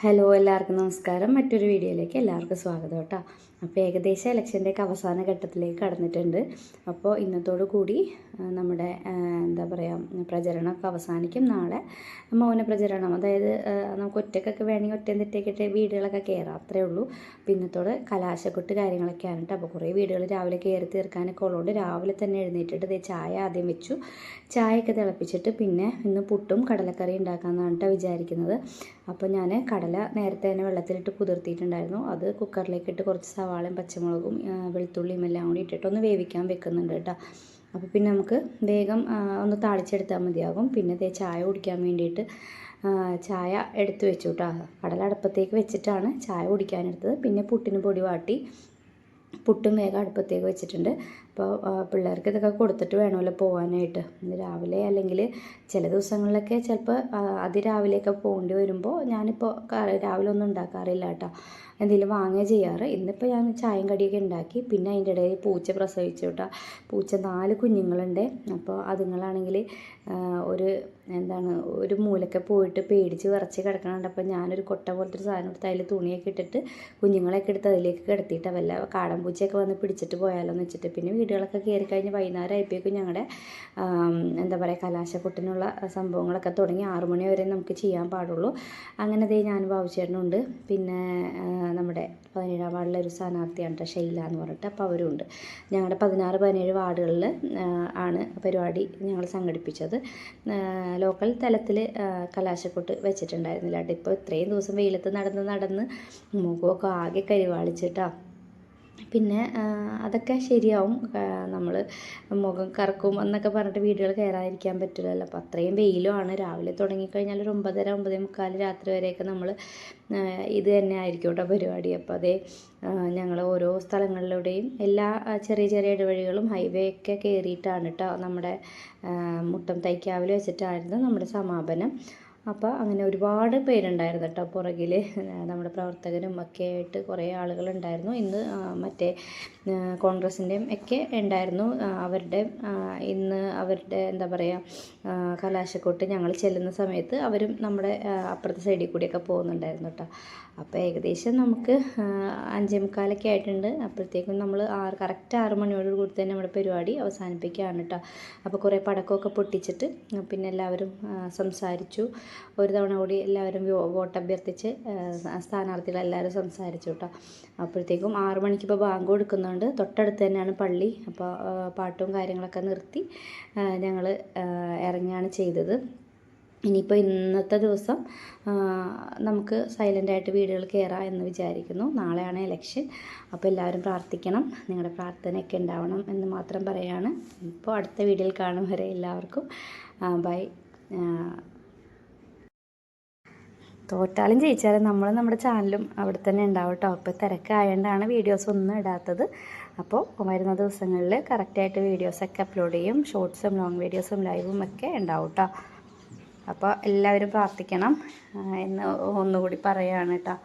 Hello എല്ലാവർക്കും നമസ്കാരം. മറ്റൊരു വീഡിയോയിലേക്ക് എല്ലാവർക്കും സ്വാഗതം കേട്ടോ. അപ്പോൾ ഏകദേശം ഇലക്ഷന്റെയൊക്കെ അവസാന ഘട്ടത്തിലേക്ക് കടന്നിട്ടുണ്ട്. അപ്പോൾ ഇന്നത്തോടു കൂടി നമ്മുടെ എന്താ പറയുക പ്രചരണമൊക്കെ അവസാനിക്കും. നാളെ മൗന പ്രചരണം. അതായത് നമുക്ക് ഒറ്റക്കൊക്കെ വേണമെങ്കിൽ ഒറ്റ തെറ്റേക്കിട്ട് വീടുകളൊക്കെ കയറാം അത്രേ ഉള്ളൂ. അപ്പോൾ ഇന്നത്തോടെ കലാശക്കൊട്ട് കാര്യങ്ങളൊക്കെയാണ് കേട്ടോ അപ്പോൾ കുറേ വീടുകൾ രാവിലെ കയറി തീർക്കാനൊക്കെ ഉള്ളതുകൊണ്ട് രാവിലെ തന്നെ എഴുന്നേറ്റിട്ട് ദേ ചായ ആദ്യം വെച്ചു. ചായയൊക്കെ തിളപ്പിച്ചിട്ട് പിന്നെ ഇന്ന് പുട്ടും കടലക്കറി ഉണ്ടാക്കാമെന്നാണ് കേട്ടോ വിചാരിക്കുന്നത്. അപ്പോൾ ഞാൻ കടല നേരത്തെ തന്നെ വെള്ളത്തിലിട്ട് കുതിർത്തിയിട്ടുണ്ടായിരുന്നു. അത് കുക്കറിലേക്ക് ഇട്ട് കുറച്ച് സവാളയും പച്ചമുളകും വെളുത്തുള്ളിയും എല്ലാം കൂടി ഇട്ടിട്ട് ഒന്ന് വേവിക്കാൻ വെക്കുന്നുണ്ട് കേട്ടോ. അപ്പോൾ പിന്നെ നമുക്ക് വേഗം ഒന്ന് താളിച്ചെടുത്താൽ മതിയാകും. പിന്നെ ദേ ചായ കുടിക്കാൻ വേണ്ടിയിട്ട് ചായ എടുത്ത് വെച്ചു കേട്ടോ. വെച്ചിട്ടാണ് ചായ കുടിക്കാനെടുത്തത് പിന്നെ പുട്ടിന് പൊടി വാട്ടി പുട്ടും വേഗം അടുപ്പത്തേക്ക് വെച്ചിട്ടുണ്ട്. അപ്പോൾ പിള്ളേർക്ക് ഇതൊക്കെ കൊടുത്തിട്ട് വേണമല്ലോ പോകാനായിട്ട് രാവിലെ അല്ലെങ്കിൽ ചില ദിവസങ്ങളിലൊക്കെ ചിലപ്പോൾ അതിരാവിലെയൊക്കെ പോകേണ്ടി വരുമ്പോൾ ഞാനിപ്പോൾ രാവിലെ ഒന്നും ഉണ്ടാക്കാറില്ല കേട്ടോ. എന്തെങ്കിലും വാങ്ങുക ചെയ്യാറ്. ഇന്നിപ്പോൾ ഞാൻ ചായയും കടിയൊക്കെ ഉണ്ടാക്കി. പിന്നെ അതിന്റെ ഇടയിൽ പൂച്ച പ്രസവിച്ചു കേട്ടോ. പൂച്ച നാല് കുഞ്ഞുങ്ങളുണ്ട്. അപ്പോൾ അതുങ്ങളാണെങ്കിൽ ഒരു എന്താണ് ഒരു മൂലക്കെ പോയിട്ട് പേടിച്ച് വിറച്ച് കിടക്കണുണ്ട്. അപ്പോൾ ഞാനൊരു കൊട്ട പോലത്തെ ഒരു സാധനം എടുത്ത് അതിൽ തുണിയൊക്കെ ഇട്ടിട്ട് കുഞ്ഞുങ്ങളെയൊക്കെ എടുത്ത് അതിലേക്ക് കിടത്തിയിട്ട് വല്ല കാടൻ പൂച്ചയൊക്കെ വന്ന് പിടിച്ചിട്ട് പോയാലോ എന്ന് വെച്ചിട്ട് പിന്നെ വീടുകളൊക്കെ കയറി കഴിഞ്ഞ് വൈകുന്നേരം ആയപ്പോഴേക്കും ഞങ്ങളുടെ എന്താ പറയുക കലാശക്കൊട്ടിനുള്ള സംഭവങ്ങളൊക്കെ തുടങ്ങി ആറു മണി വരെ നമുക്ക് ചെയ്യാൻ പാടുള്ളൂ. അങ്ങനെ ദേ ഞാൻ ബാബുചേട്ടനുണ്ട് പിന്നെ നമ്മുടെ പതിനേഴാം വാർഡിലെ ഒരു സ്ഥാനാർത്ഥിയാണ് ഷൈല എന്ന് പറഞ്ഞിട്ട് അപ്പോൾ അവരുണ്ട് ഞങ്ങളുടെ പതിനാറ് പതിനേഴ് വാർഡുകളിൽ ആണ് പരിപാടി ഞങ്ങൾ സംഘടിപ്പിച്ചത്. ലോക്കൽ തലത്തിൽ കലാശക്കൊട്ട് വെച്ചിട്ടുണ്ടായിരുന്നില്ല കേട്ടോ ഇപ്പോൾ ഇത്രയും ദിവസം വെയിലത്ത് നടന്ന് നടന്ന് മുഖമൊക്കെ ആകെ കരിവാളിച്ചിട്ടാ. പിന്നെ അതൊക്കെ ശരിയാവും. നമ്മൾ മുഖം കറക്കും എന്നൊക്കെ പറഞ്ഞിട്ട് വീടുകൾ കയറാതിരിക്കാൻ പറ്റില്ലല്ലോ. അപ്പോൾ അത്രയും വെയിലുമാണ്. രാവിലെ തുടങ്ങിക്കഴിഞ്ഞാൽ ഒരു ഒമ്പതര ഒമ്പതേ മുക്കാൽ രാത്രി വരെയൊക്കെ നമ്മൾ ഇത് തന്നെ ആയിരിക്കും കേട്ടോ പരിപാടി. അപ്പോൾ അതേ ഞങ്ങൾ ഓരോ സ്ഥലങ്ങളിലൂടെയും എല്ലാ ചെറിയ ചെറിയ ഇടവഴികളും ഹൈവേ ഒക്കെ കയറിയിട്ടാണ് കേട്ടോ നമ്മുടെ മുട്ടം തൈക്കാവിൽ വെച്ചിട്ടായിരുന്നു നമ്മുടെ സമാപനം. അപ്പോൾ അങ്ങനെ ഒരുപാട് പേരുണ്ടായിരുന്നു കേട്ടോ പുറകിൽ നമ്മുടെ പ്രവർത്തകരും ഒക്കെ ആയിട്ട് കുറേ ആളുകളുണ്ടായിരുന്നു. ഇന്ന് മറ്റേ കോൺഗ്രസിന്റെയും ഒക്കെ ഉണ്ടായിരുന്നു. അവരുടെ ഇന്ന് അവരുടെ എന്താ പറയുക കലാശക്കൊട്ട് ഞങ്ങൾ ചെല്ലുന്ന സമയത്ത് അവരും നമ്മുടെ അപ്പുറത്തെ സൈഡിൽ കൂടിയൊക്കെ പോകുന്നുണ്ടായിരുന്നു കേട്ടോ അപ്പോൾ ഏകദേശം നമുക്ക് അഞ്ചേ മുക്കാലൊക്കെ ആയിട്ടുണ്ട്. അപ്പോഴത്തേക്കും നമ്മൾ ആറ് കറക്റ്റ് ആറ് മണിയോട് കൂടി തന്നെ നമ്മുടെ പരിപാടി അവസാനിപ്പിക്കുകയാണ് കേട്ടോ അപ്പോൾ കുറേ പടക്കമൊക്കെ പൊട്ടിച്ചിട്ട് പിന്നെ എല്ലാവരും സംസാരിച്ചു. ഒരു തവണ കൂടി എല്ലാവരും വോട്ട് അഭ്യർത്ഥിച്ച് സ്ഥാനാർത്ഥികളെല്ലാവരും സംസാരിച്ചു കേട്ടോ അപ്പോഴത്തേക്കും ആറു മണിക്ക് ഇപ്പോൾ ബാങ്ക് കൊടുക്കുന്നുണ്ട്. തൊട്ടടുത്ത് തന്നെയാണ് പള്ളി. അപ്പോൾ പാട്ടും കാര്യങ്ങളൊക്കെ നിർത്തി ഞങ്ങൾ ഇറങ്ങുകയാണ് ചെയ്തത്. ഇനിയിപ്പോൾ ഇന്നത്തെ ദിവസം നമുക്ക് സൈലന്റായിട്ട് വീടുകൾ കയറാം എന്ന് വിചാരിക്കുന്നു. നാളെയാണ് ഇലക്ഷൻ അപ്പോൾ എല്ലാവരും പ്രാർത്ഥിക്കണം. നിങ്ങളുടെ പ്രാർത്ഥനയൊക്കെ ഉണ്ടാവണം എന്ന് മാത്രം പറയാണ്. ഇപ്പോൾ അടുത്ത വീഡിയോയിൽ കാണും വരെ എല്ലാവർക്കും. ബൈ തോറ്റാലും ജയിച്ചാലും നമ്മൾ നമ്മുടെ ചാനലും അവിടെ തന്നെ ഉണ്ടാവും കേട്ടോ. അപ്പോൾ തിരക്കായതുകൊണ്ടാണ് വീഡിയോസ് ഒന്നും ഇടാത്തത്. അപ്പോൾ വരുന്ന ദിവസങ്ങളിൽ കറക്റ്റായിട്ട് വീഡിയോസൊക്കെ അപ്ലോഡ് ചെയ്യും. ഷോർട്സും ലോങ് വീഡിയോസും ലൈവും ഒക്കെ ഉണ്ടാവും കേട്ടോ. അപ്പോൾ എല്ലാവരും പ്രാർത്ഥിക്കണം. എന്ന് ഒന്നുകൂടി പറയുകയാണ് കേട്ടോ.